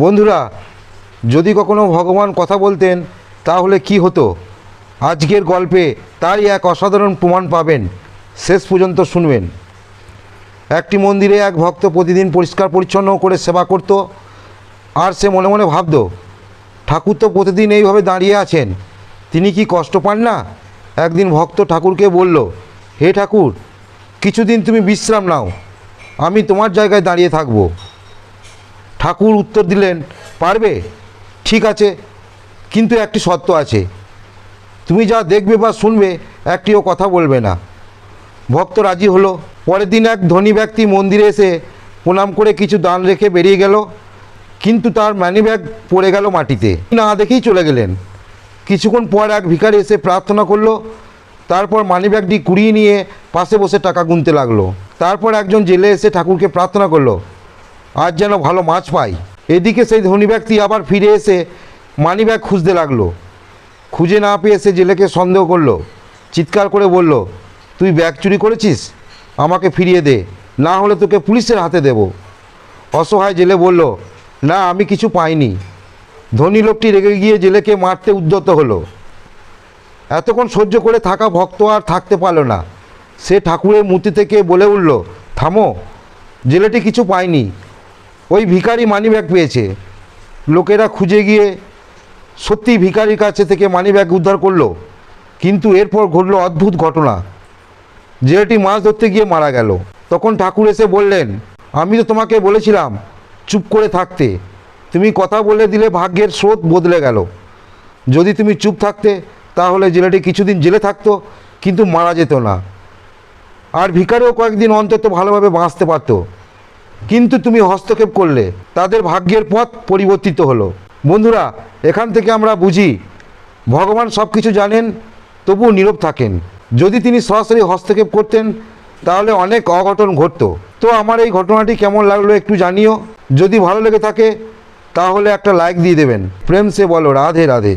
বন্ধুরা, যদি কখনো ভগবান কথা বলতেন, তাহলে কি হতো? আজকের গল্পে তারই এক অসাধারণ প্রমাণ পাবেন। শেষ পর্যন্ত শুনবেন। একটি মন্দিরে এক ভক্ত প্রতিদিন পরিষ্কার পরিচ্ছন্ন করে সেবা করত, আর সে মনে মনে ভাবত, ঠাকুর তো প্রতিদিন এইভাবে দাঁড়িয়ে আছেন, তিনি কি কষ্ট পান না? একদিন ভক্ত ঠাকুরকে বলল, হে ঠাকুর, কিছুদিন তুমি বিশ্রাম নাও, আমি তোমার জায়গায় দাঁড়িয়ে থাকব। ঠাকুর উত্তর দিলেন, পারবে? ঠিক আছে, কিন্তু একটি শর্ত আছে। তুমি যা দেখবে বা শুনবে, একটিও কথা বলবে না। ভক্ত রাজি হলো। পরের দিন এক ধনী ব্যক্তি মন্দিরে এসে প্রণাম করে কিছু দান রেখে বেরিয়ে গেল, কিন্তু তার মানিব্যাগ পড়ে গেল মাটিতে। না দেখেই চলে গেলেন। কিছুক্ষণ পর এক ভিখারি এসে প্রার্থনা করল, তারপর মানিব্যাগটি কুড়িয়ে নিয়ে পাশে বসে টাকা গুনতে লাগল। তারপর একজন জেলে এসে ঠাকুরকে প্রার্থনা করল আজ যেন ভালো মাছ পাই। এদিকে সেই ধনী ব্যক্তি আবার ফিরে এসে মানিব্যাগ খুঁজতে লাগল। খুঁজে না পেয়ে সে জেলেকে সন্দেহ করল। চিৎকার করে বলল, তুই ব্যাগ চুরি করেছিস? আমাকে ফিরিয়ে দে, না হলে তোকে পুলিশের হাতে দেব। অসহায় জেলে বলল, না, আমি কিছু পাইনি। ধনী লোকটি রেগে গিয়ে জেলেকে মারতে উদ্যত হলো। এতক্ষণ সহ্য করে থাকা ভক্ত আর থাকতে পারল না। সে ঠাকুরের মূর্তি থেকে বলে উঠল, থামো, জেলেটি কিছু পায়নি ওই ভিখারি মানিব্যাগ পেয়েছে। লোকেরা খুঁজে গিয়ে সত্যি ভিখারির কাছে থেকে মানিব্যাগ উদ্ধার করল, কিন্তু এরপর ঘটলো অদ্ভুত ঘটনা। জেলেটি মাছ ধরতে গিয়ে মারা গেল। তখন ঠাকুর এসে বললেন, আমি তো তোমাকে বলেছিলাম চুপ করে থাকতে। তুমি কথা বলে দিলে ভাগ্যের স্রোত বদলে গেল। যদি তুমি চুপ থাকতে, তাহলে জেলেটি কিছুদিন জেলে থাকতো, কিন্তু মারা যেত না। আর ভিখারিও কয়েকদিন অন্তত ভালোভাবে বাঁচতে পারত। কিন্তু তুমি হস্তক্ষেপ করলে, তাদের ভাগ্যের পথ পরিবর্তিত হলো। বন্ধুরা, এখান থেকে আমরা বুঝি, ভগবান সব কিছু জানেন, তবুও নীরব থাকেন। যদি তিনি সরাসরি হস্তক্ষেপ করতেন, তাহলে অনেক অঘটন ঘটতো। তো আমার এই ঘটনাটি কেমন লাগল একটু জানিও। যদি ভালো লেগে থাকে, তাহলে একটা লাইক দিয়ে দেবেন। প্রেম সে বলো, রাধে রাধে।